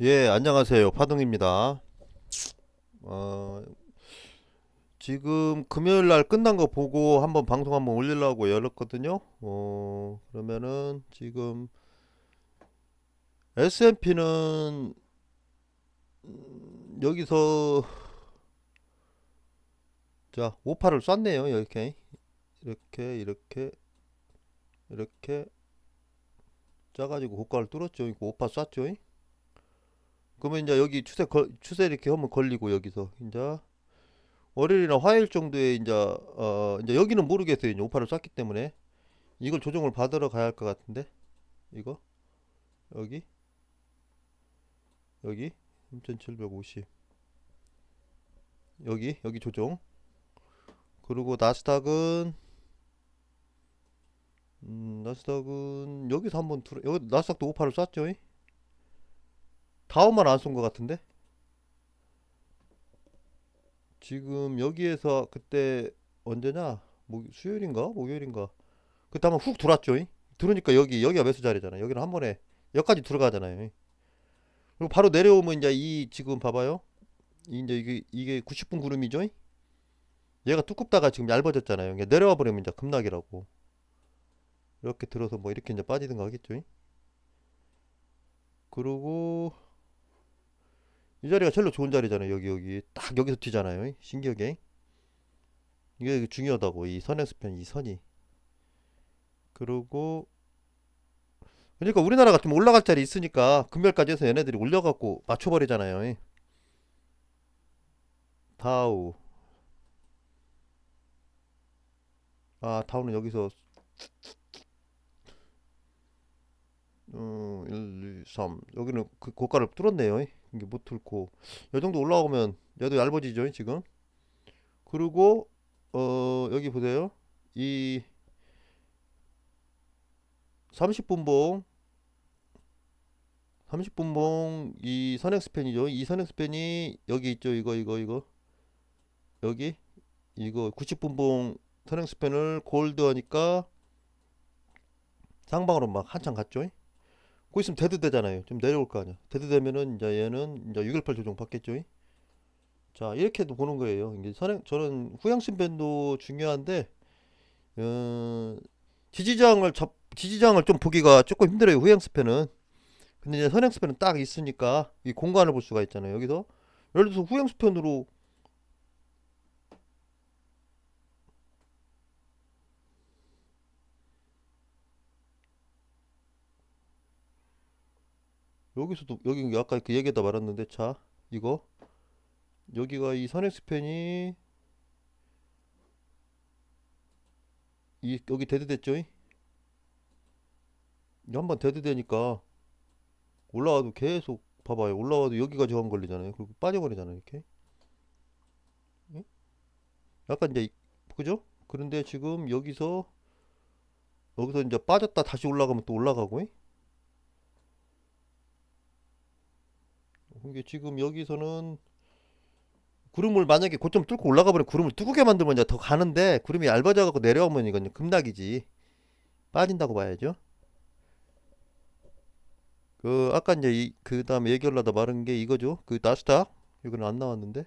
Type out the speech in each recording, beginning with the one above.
예, 안녕하세요. 파동입니다. 어, 지금 금요일 날 끝난 거 보고 한번 방송 한번 올리려고 열었거든요. 어, 그러면은 지금 S&P는 여기서 자, 5파를 쐈네요. 이렇게. 이렇게 이렇게 이렇게 짜가지고 고가를 뚫었죠. 이거 5파 쐈죠. 그러면 이제 여기 추세 걸, 추세 이렇게 하면 걸리고 여기서 이제 월요일이나 화요일 정도에 이제 어 이제 여기는 모르겠어요. 이제 오파를 쐈기 때문에. 이걸 조정을 받으러 가야 할 것 같은데? 이거? 여기? 여기? 3750 여기? 여기 조정? 그리고 나스닥은 음, 나스닥은 여기서 한번 들어 여기 나스닥도 오파를 쐈죠. 다음만 안 쏜 것 같은데 지금 여기에서 그때 언제냐 목 수요일인가 목요일인가 그때 한번 훅 들어왔죠 이? 들어오니까 여기 여기가 매수 자리잖아 여기는 한 번에 여기까지 들어가잖아요 이. 그리고 바로 내려오면 이제 이 지금 봐봐요 이 이제 이게 이게 90분 구름이죠 이? 얘가 두껍다가 지금 얇아졌잖아요 내려와 버리면 이제 급락이라고 이렇게 들어서 뭐 이렇게 이제 빠지든가 하겠죠 이? 그리고 이 자리가 제일로 좋은 자리잖아요. 여기 여기 딱 여기서 튀잖아요. 신기하게 이게 중요하다고 이 선행스편 이 선이. 그리고 그러니까 우리나라 같으면 올라갈 자리 있으니까 금별까지 해서 얘네들이 올려갖고 맞춰버리잖아요. 다우 아 다우는 여기서 음, 1, 2, 3 여기는 그 고가를 뚫었네요. 이게 못 뚫고 이 정도 올라오면 얘도 얇아지죠 지금. 그리고 어 여기 보세요. 이 30분봉 30분봉 이 선행스팬이죠. 이 선행스팬이 여기 있죠. 이거 이거 이거 여기 이거 90분봉 선행스팬을 골드 하니까 상방으로 막 한참 갔죠. 그 있으면 데드 되잖아요. 좀 내려올 거 아니야. 데드 되면은 이제 얘는 이제 618 조정 받겠죠. 자, 이렇게도 보는 거예요. 이게 선행 저는 후양심 밴도 중요한데 어, 지지장을 잡 지지장을 좀 보기가 조금 힘들어요. 후양스팬은. 근데 이제 선행스팬은 딱 있으니까 이 공간을 볼 수가 있잖아요. 여기서 예를 들어서 후양스팬으로 여기서도 여기 아까 그 얘기하다 말았는데 자 이거 여기가 이 선행스팬이 이 여기 데드됐죠? 이 한번 데드되니까 올라와도 계속 봐봐요 올라와도 여기가 저항 걸리잖아요 그리고 빠져버리잖아요 이렇게 응? 약간 이제 이- 그죠? 그런데 지금 여기서 여기서 이제 빠졌다 다시 올라가면 또 올라가고 이? 이게 지금 여기서는 구름을 만약에 고점 뚫고 올라가 버리면 구름을 뚜꾸게 만들면 이제 더 가는데 구름이 얇아져 갖고 내려오면 이건 급락이지 빠진다고 봐야죠. 그 아까 이제 이, 그 다음에 얘기하려다 말한 게 이거죠. 그 나스닥 이거는 안 나왔는데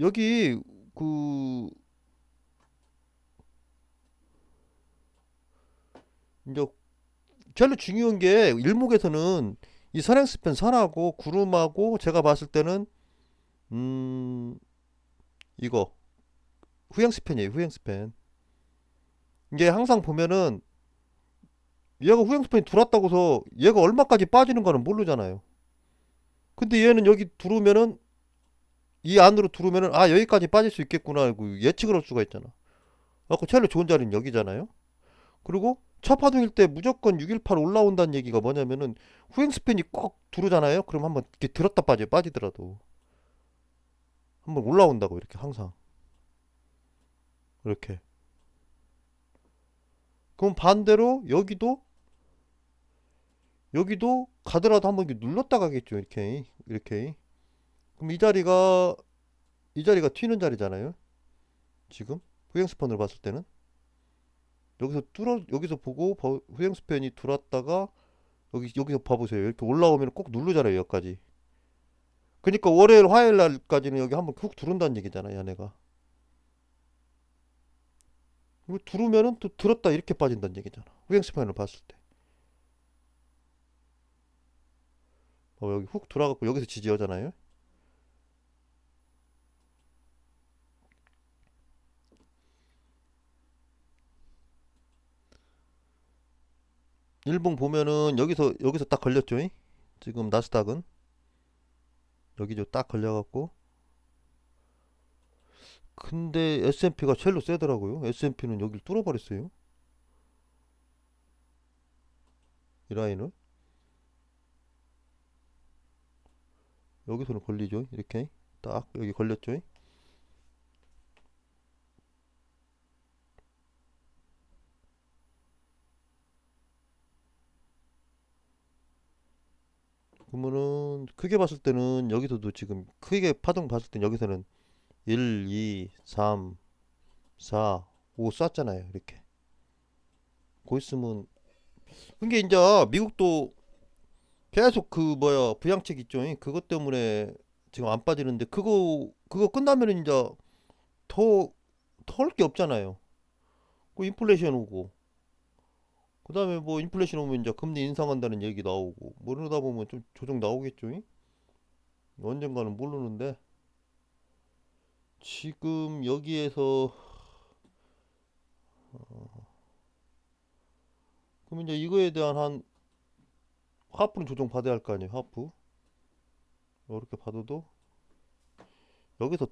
여기 그 이제 제일 중요한 게 일목에서는 이 선행스팬 선하고 구름하고 제가 봤을 때는 음 이거. 후행스팬이에요 후행스팬 이게 항상 보면은 얘가 후행스팬이 들어왔다고서 얘가 얼마까지 빠지는 거는 모르잖아요. 근데 얘는 여기 들어오면은 이 안으로 들어오면은 아 여기까지 빠질 수 있겠구나 하고 예측을 할 수가 있잖아. 아까 제일 좋은 자리는 여기잖아요 그리고 첫 파동일 때 무조건 618 올라온다는 얘기가 뭐냐면은 후행 스팬이 꼭 들어오잖아요? 그럼 한번 이렇게 들었다 빠져 빠지더라도. 한번 올라온다고 이렇게 항상. 이렇게. 그럼 반대로 여기도 여기도 가더라도 한번 이렇게 눌렀다 가겠죠 이렇게. 이렇게. 그럼 이 자리가 이 자리가 튀는 자리잖아요? 지금? 후행스판으로 봤을 때는 여기서 뚫어 여기서 보고 버- 후행스팬이 들어왔다가 여기 여기서 봐보세요. 이렇게 올라오면 꼭 누르잖아요. 여기까지. 그러니까 월요일 화요일 날까지는 여기 한번 훅 두른다는 얘기잖아요. 얘네가. 이거 두르면은 또 들었다 이렇게 빠진다는 얘기잖아. 후행 스파인을 봤을 때. 어, 여기 훅 돌아가고 여기서 지지하잖아요. 일봉 보면은 여기서 여기서 딱 걸렸죠. 잉? 지금 나스닥은 여기죠. 딱 걸려갖고. 근데 S&P가 제일로 세더라고요. S&P는 여기를 뚫어버렸어요. 이 라인을 여기서는 걸리죠. 이렇게 딱 여기 걸렸죠. 그러면은 크게 봤을 때는 여기서도 지금 크게 파동 봤을 땐 여기서는 1, 2, 3, 4, 5 쐈잖아요. 이렇게. 고 있으면 그게 이제 미국도 계속 그 뭐야 부양책 있죠. 그것 때문에 지금 안 빠지는데 그거 그거 끝나면은 이제 더더할게 없잖아요. 그 인플레이션 오고 그 다음에 뭐 인플레이션 오면 이제 금리 인상한다는 얘기 나오고 뭐 이러다 보면 좀 조정 나오겠죠. 언젠가는 모르는데 지금 여기에서 그럼 이제 이거에 대한 한 하프는 조정 받아야 할 거 아니에요. 하프 이렇게 받아도 여기서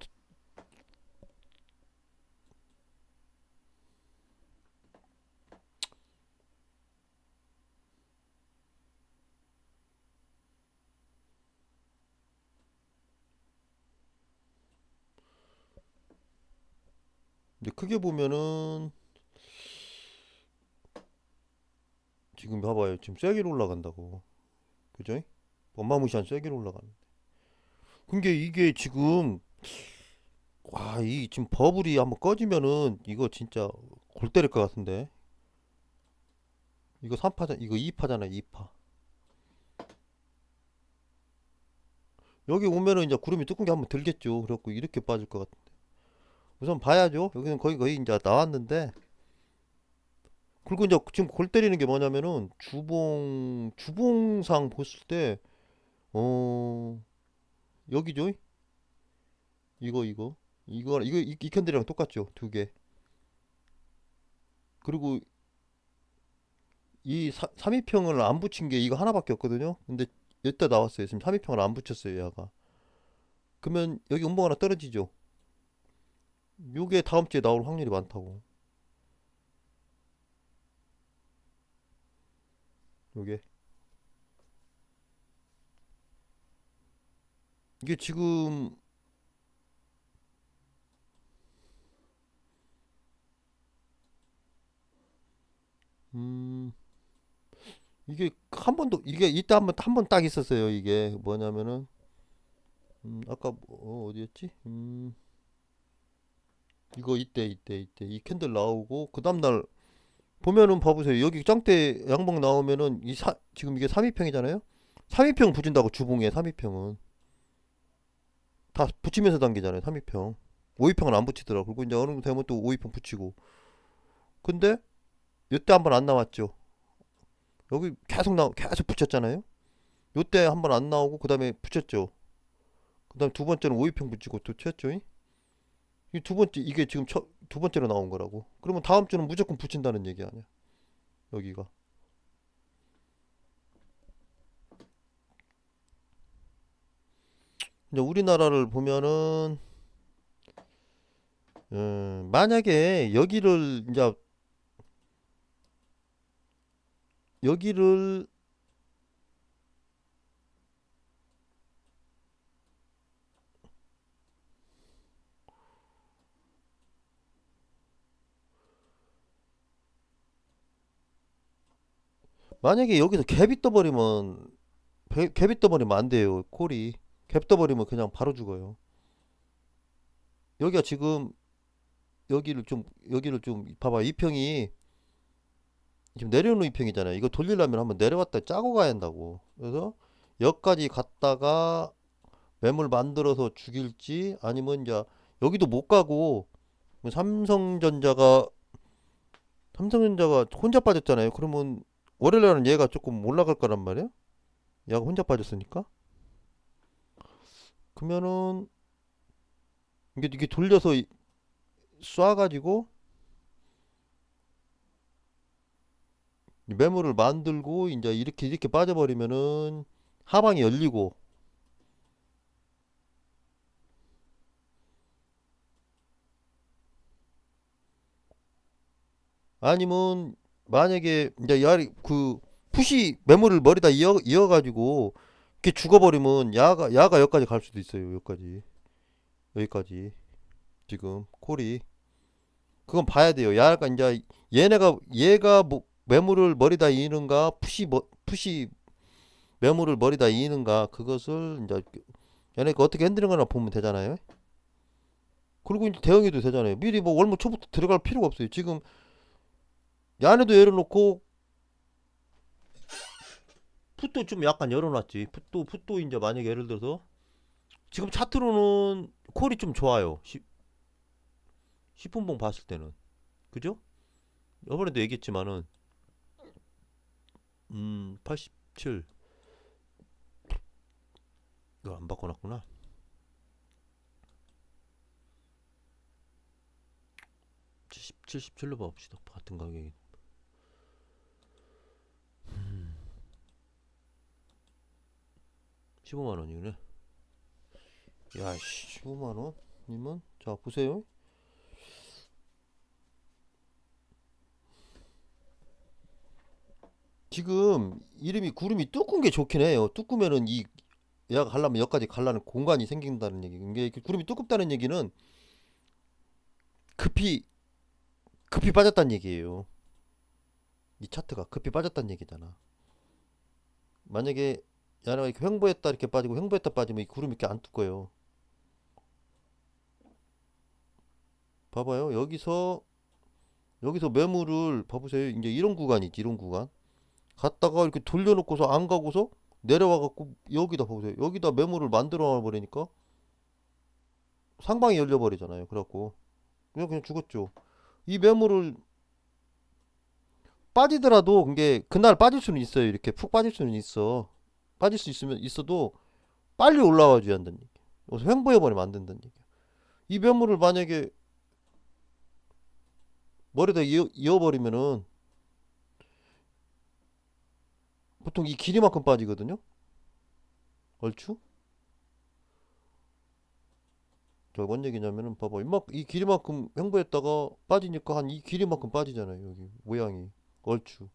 드- 이제 크게 보면은 지금 봐봐요. 지금 세게로 올라간다고. 그죠? 어마무시한 세게로 올라가는. 근데 이게 지금 와, 이 지금 버블이 한번 꺼지면은 이거 진짜 골 때릴 것 같은데. 이거 3파잖아. 이거 2파잖아. 2파. 여기 오면은 이제 구름이 뚜껑이 한번 들겠죠. 그래갖고 이렇게 빠질 것 같은데. 우선 봐야죠. 여기는 거의 거의 이제 나왔는데. 그리고 이제 지금 골 때리는 게 뭐냐면은 주봉 주봉상 봤을 때 어 여기죠. 이거 이거 이거 이거 이, 이 캔들이랑 똑같죠. 두 개. 그리고 이 사, 3위평을 안 붙인 게 이거 하나밖에 없거든요. 근데 여기다 나왔어요. 지금 3위평을 안 붙였어요, 얘가. 그러면 여기 음봉 하나 떨어지죠. 요게 다음 주에 나올 확률이 많다고. 요게. 이게 지금 음 이게 한 번도 이게 이때 한번 한 번 딱 있었어요. 이게 뭐냐면은 음 아까 뭐, 어, 어디였지? 음 이거 이때 이때 이때 이 캔들 나오고 그 다음날 보면은 봐보세요. 여기 짱대 양봉 나오면은 이 사, 지금 이게 3위평이잖아요. 3위평 붙인다고 주봉에 3위평은 다 붙이면서 당기잖아요. 3위평. 5위평은 안 붙이더라고. 그리고 이제 어느 정도 되면 또 5위평 붙이고. 근데 이때 한 번 안 나왔죠. 여기 계속 나 계속 붙였잖아요. 요때 한 번 안 나오고 그 다음에 붙였죠. 그 다음 두 번째는 5위평 붙이고 또 쳤죠. 이 두 번째 이게 지금 첫, 두 번째로 나온 거라고. 그러면 다음 주는 무조건 붙인다는 얘기 아니야. 여기가. 이제 우리나라를 보면은 음, 만약에 여기를 이제 여기를 만약에 여기서 갭이 떠버리면 배- 갭이 떠버리면 안 돼요. 콜이 갭 떠버리면 그냥 바로 죽어요. 여기가 지금 여기를 좀 여기를 좀 봐봐. 이 평이 지금 내려오는 이 평이잖아요. 이거 돌리려면 한번 내려왔다 짜고 가야 한다고. 그래서 여기까지 갔다가 매물 만들어서 죽일지 아니면 이제 여기도 못 가고 삼성전자가 삼성전자가 혼자 빠졌잖아요. 그러면 월요일 날은 얘가 조금 올라갈 거란 말이에요. 얘가 혼자 빠졌으니까. 그러면은 이게 이게 돌려서 이- 쏴가지고 이 매물을 만들고 이제 이렇게 이렇게 빠져버리면은 하방이 열리고 아니면 만약에 이제 야리 그 푸시 매물을 머리다 이어 이어 가지고 이렇게 죽어버리면 야가 야가 여기까지 갈 수도 있어요 여기까지. 여기까지. 지금 콜이. 그건 봐야 돼요. 야가 이제 얘네가 얘가 뭐 매물을 머리다 이는가 푸시 뭐 푸시 매물을 머리다 이는가 그것을 이제 얘네가 어떻게 흔드는 보면 되잖아요. 그리고 이제 대응해도 되잖아요. 미리 뭐 월말 초부터 들어갈 필요가 없어요. 지금 야네도 열어놓고 풋도 좀 약간 열어놨지 풋도 풋도 이제 만약에 예를 들어서 지금 차트로는 콜이 좀 좋아요 10, 10분봉 봤을 때는 그죠? 이번에도 얘기했지만은 음, 87 이거 안 바꿔놨구나. 70, 77로 봐봅시다. 같은 가격이. 15만 원이네. 야, 씨, 15만 원? 님은 자, 보세요. 지금 이름이 구름이 뚜꾼 게 좋긴 해요. 뚜꾸면은 이 얘가 가려면 여기까지 가려는 공간이 생긴다는 얘기. 이게 구름이 두껍다는 얘기는 급히 급히 빠졌다는 얘기예요. 이 차트가 급히 빠졌다는 얘기잖아. 만약에 야네가 이렇게 횡보했다 이렇게 빠지고 횡보했다 빠지면 이 구름이 이렇게 안 뚜꺼요. 봐봐요. 여기서 여기서 매물을 봐보세요. 이제 이런 구간이지 이런 구간. 갔다가 이렇게 돌려놓고서 안 가고서 내려와 갖고 여기다 보세요. 여기다 매물을 만들어 버리니까 상방이 열려 버리잖아요. 그래갖고 그냥 그냥 죽었죠. 이 매물을 빠지더라도 그게 그날 빠질 수는 있어요. 이렇게 푹 빠질 수는 있어. 빠질 수 있으면 있어도 빨리 올라와 줘야 한다는 얘기. 여기서 횡보해 버리면 안 된다는 얘기. 이 매물을 만약에 머리다 이어, 이어 버리면은 보통 이 길이만큼 빠지거든요. 얼추? 저뭔 얘기냐면은 봐봐 이만 이 길이만큼 횡보했다가 빠지니까 한 이 길이만큼 빠지잖아요. 여기 모양이 얼추.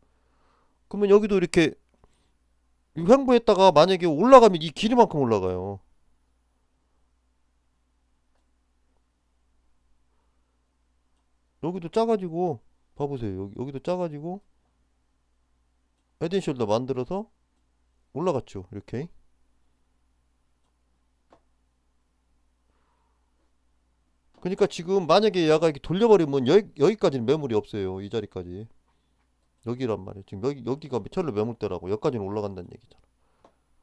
그러면 여기도 이렇게 이 횡보했다가 만약에 올라가면 이 길이만큼 올라가요. 여기도 짜가지고 봐보세요. 여기 여기도 짜가지고 헤드앤숄더 만들어서 올라갔죠. 이렇게. 그러니까 지금 만약에 얘가 이렇게 돌려버리면 여기, 여기까지는 매물이 없어요. 이 자리까지. 여기란 말이에요. 지금 여기, 여기가 철로 매물대라고. 여기까지는 올라간다는 얘기잖아.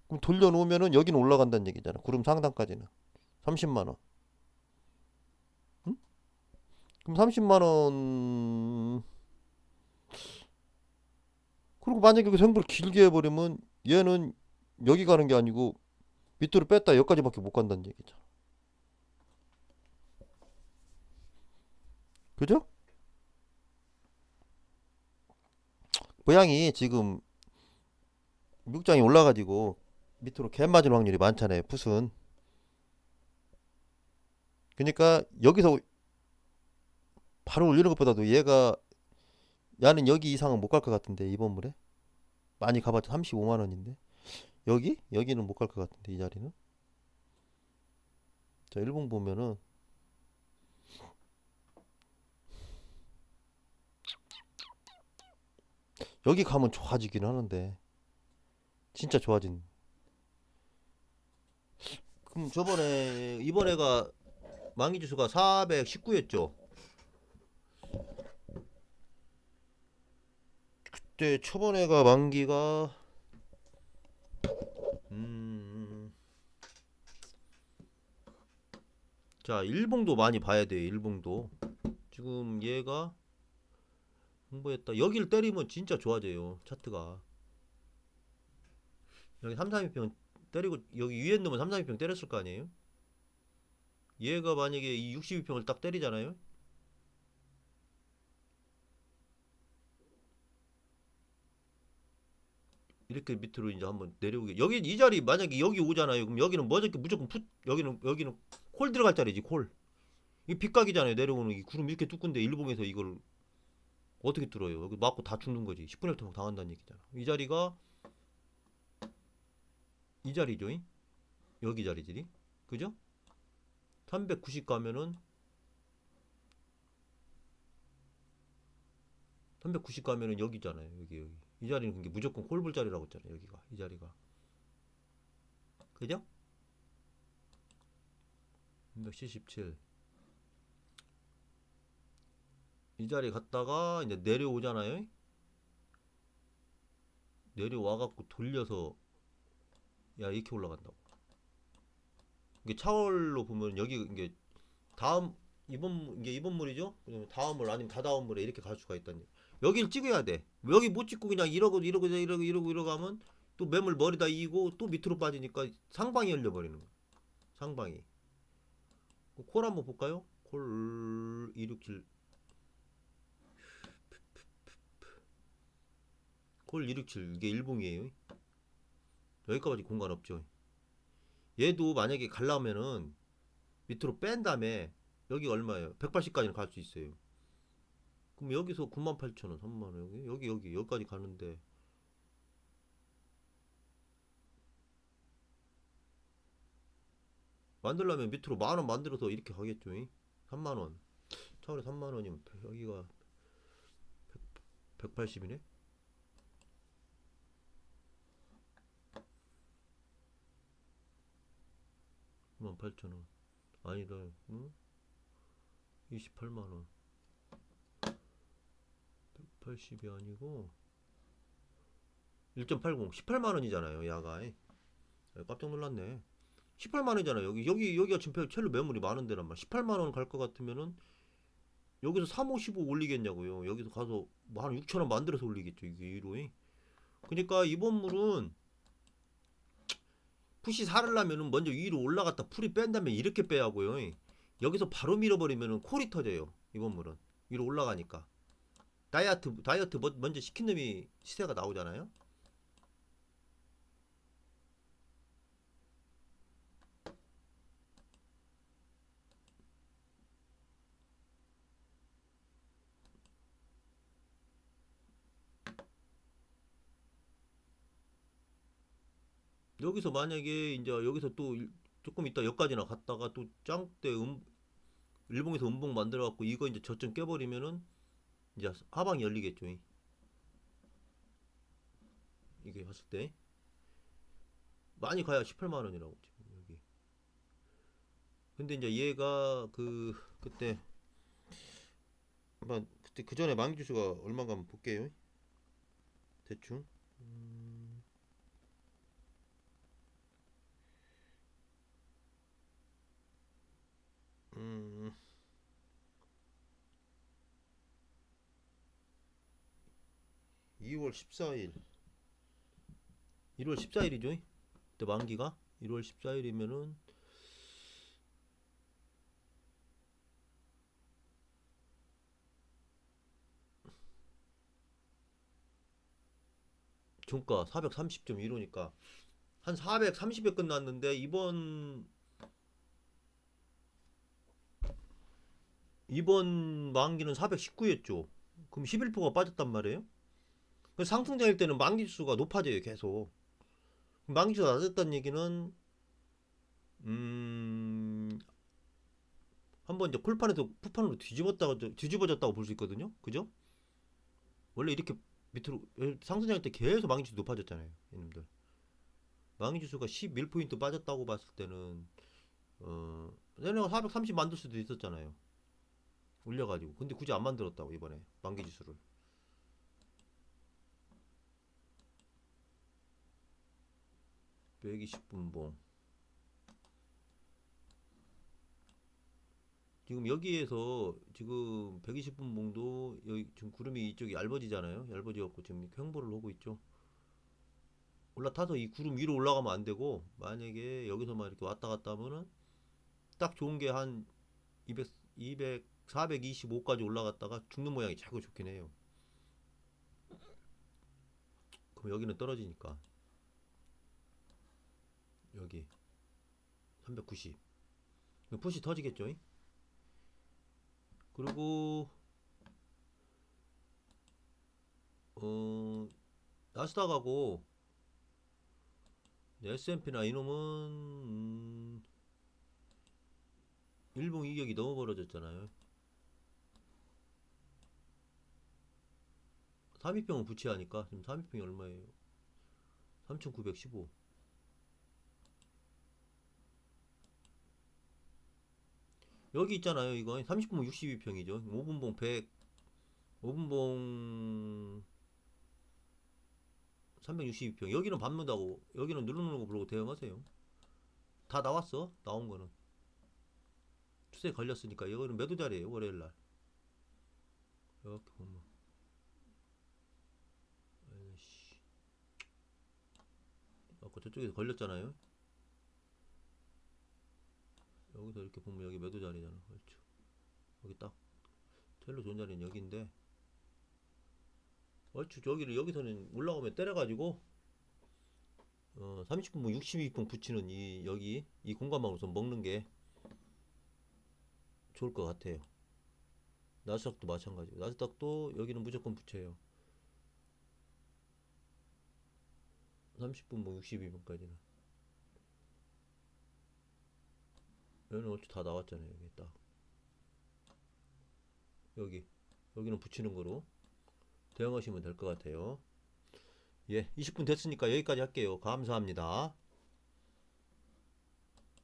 그럼 돌려놓으면은 여기는 올라간다는 얘기잖아. 구름 상단까지는. 30만 원. 응? 그럼 30만 원. 그리고 만약에 그 생부를 길게 해버리면 얘는 여기 가는 게 아니고 밑으로 뺐다 여기까지밖에 못 간다는 얘기잖아. 그죠? 모양이 지금 육장이 올라가지고 밑으로 개 맞을 확률이 많잖아요. 풋은. 그러니까 여기서 바로 올리는 것보다도 얘가 야는 여기 이상은 못 갈 것 같은데 이번 물에 많이 가봤자 35만 원인데 여기 여기는 못 갈 것 같은데 이 자리는 자 일본 보면은 여기 가면 좋아지긴 하는데 진짜 좋아진 그럼 저번에 이번에가 만기 지수가 419였죠 이때 초반에가 만기가 음. 자, 일봉도 많이 봐야 돼요. 일봉도. 지금 얘가 홍보했다. 여기를 때리면 진짜 좋아져요. 차트가. 여기 3, 32평 때리고 여기 위에 놈은 3, 32평 때렸을 거 아니에요? 얘가 만약에 이 62평을 딱 때리잖아요. 이렇게 밑으로 이제 한번 내려오게. 여기 이 자리 만약에 여기 오잖아요. 그럼 여기는 뭐저렇게 무조건 풋 여기는 여기는 콜 들어갈 자리지 콜. 이 빗각이잖아요. 내려오는 이 구름 이렇게 뚜근데 일봉에서 이걸 어떻게 뚫어요? 여기 맞고 다 죽는 거지. 10분의 1 당한다는 얘기잖아. 이 자리가 이 자리죠. 이? 여기 자리들이. 그죠? 390 가면은 390 가면은 여기잖아요. 여기 여기. 이 자리는 그게 무조건 콜볼 자리라고 했잖아요. 여기가. 이 자리가. 그죠? 377. 이 자리 갔다가 이제 내려오잖아요. 내려와 갖고 돌려서 야 이렇게 올라간다고. 이게 차월로 보면 여기 이게 다음 이번 이게 이번 물이죠. 그다음에 다음 물 아니면 다다음 물에 이렇게 갈 수가 있다니. 여기를 찍어야 돼. 여기 못 찍고 그냥 이러고 이러고 이러고 이러고 이러고 하면 또 매물 머리다 이고 또 밑으로 빠지니까 상방이 열려 버리는 거야. 상방이. 콜 한번 볼까요? 콜 267. 콜 267. 이게 일봉이에요. 여기까지 공간 없죠. 얘도 만약에 갈라면은 밑으로 뺀 다음에 여기 얼마예요? 180까지는 갈 수 있어요. 그럼 여기서 98,000원, 3만원 여기 여기 여기 여기까지 가는데 만들려면 밑으로 만원 만들어서 이렇게 가겠죠. 3만 원. 차라리 3만 원이면 여기가 180이네. 18,000원. 아니다. 응? 28만원. 180이 아니고 1.80 18만원이잖아요 야가 깜짝 놀랐네 18만원이잖아 여기 여기 여기가 지금 첼로 매물이 많은 데란 말 18만원 갈 것 같으면은 여기서 3, 5, 15 올리겠냐고요 여기서 가서 뭐 한 6천원 만들어서 올리겠죠 이게 1호에 그러니까 이번 물은 푸시 살으려면은 먼저 위로 올라갔다 풀이 뺀 다음에 이렇게 빼야 하고요. 여기서 바로 밀어버리면은 콜이 터져요 이번 물은. 위로 올라가니까. 다이어트 다이어트 먼- 먼저 시킨 놈이 시세가 나오잖아요. 여기서 만약에 이제 여기서 또 일- 조금 있다 여기까지나 갔다가 또 짱 때 음, 일봉에서 음봉 만들어 갖고 이거 이제 저점 깨버리면은 이제 하방이 열리겠죠. 이. 이게 봤을 때 많이 가야 18만 원이라고 지금 여기. 근데 이제 얘가 그 그때 한번 그때 그 전에 만기 주수가 얼마인가 한번 볼게요. 대충. 2월 14일. 1월 14일이죠? 그때 만기가? 1월 14일이면은 종가 430.15니까 한 430에 끝났는데 이번 이번 만기는 419였죠. 그럼 11%가 빠졌단 말이에요 그 상승장일 때는 만기 수가 높아져요 계속. 만기 수가 낮았다는 얘기는 음 한번 이제 콜판에서 푸판으로 뒤집었다가 뒤집어졌다고 볼 수 있거든요? 그죠? 원래 이렇게 밑으로 상승장일 때 계속 만기 수 높아졌잖아요 이놈들. 만기 지수가 11포인트 빠졌다고 봤을 때는 어 내가 430 만들 수도 있었잖아요. 올려가지고. 근데 굳이 안 만들었다고 이번에 만기 지수를 120분봉 지금 여기에서 지금 120분봉도 여기 지금 구름이 이쪽이 얇아지잖아요. 얇아져갖고 지금 횡보를 하고 있죠. 올라타서 이 구름 위로 올라가면 안 되고 만약에 여기서만 이렇게 왔다 갔다 하면은 딱 좋은 게 한 200, 200, 425까지 올라갔다가 죽는 모양이 자꾸 좋긴 해요. 그럼 여기는 떨어지니까 여기 390 푸시 터지겠죠? 잉? 그리고 어 나스닥하고 S&P나 이놈은 음, 일봉 이격이 너무 벌어졌잖아요. 3위평은 부채하니까 지금 3위평이 얼마예요? 3,915. 여기 있잖아요. 이거 30분봉 62평이죠. 5분봉 100, 5분봉 362평. 여기는 밟는다고, 여기는 누르는 거 보고 대응하세요. 다 나왔어. 나온 거는. 추세 걸렸으니까 이거는 매도 자리에요. 월요일 날. 이렇게 보면. 아이씨. 아까 저쪽에서 걸렸잖아요. 여기서 이렇게 보면 여기 매도 자리잖아. 그렇죠. 여기 딱 텔로 좋은 자리는 여기인데 얼추 저기를 여기서는 올라오면 때려가지고 어 30분봉 62분 붙이는 이 여기 이 공간만 우선 먹는 게 좋을 것 같아요. 나스닥도 마찬가지고 나스닥도 여기는 무조건 붙여요. 30분봉 62분까지는 여기는 얼추 다 나왔잖아요. 여기 딱 여기 여기는 붙이는 거로 대응하시면 될 것 같아요. 예, 20분 됐으니까 여기까지 할게요. 감사합니다.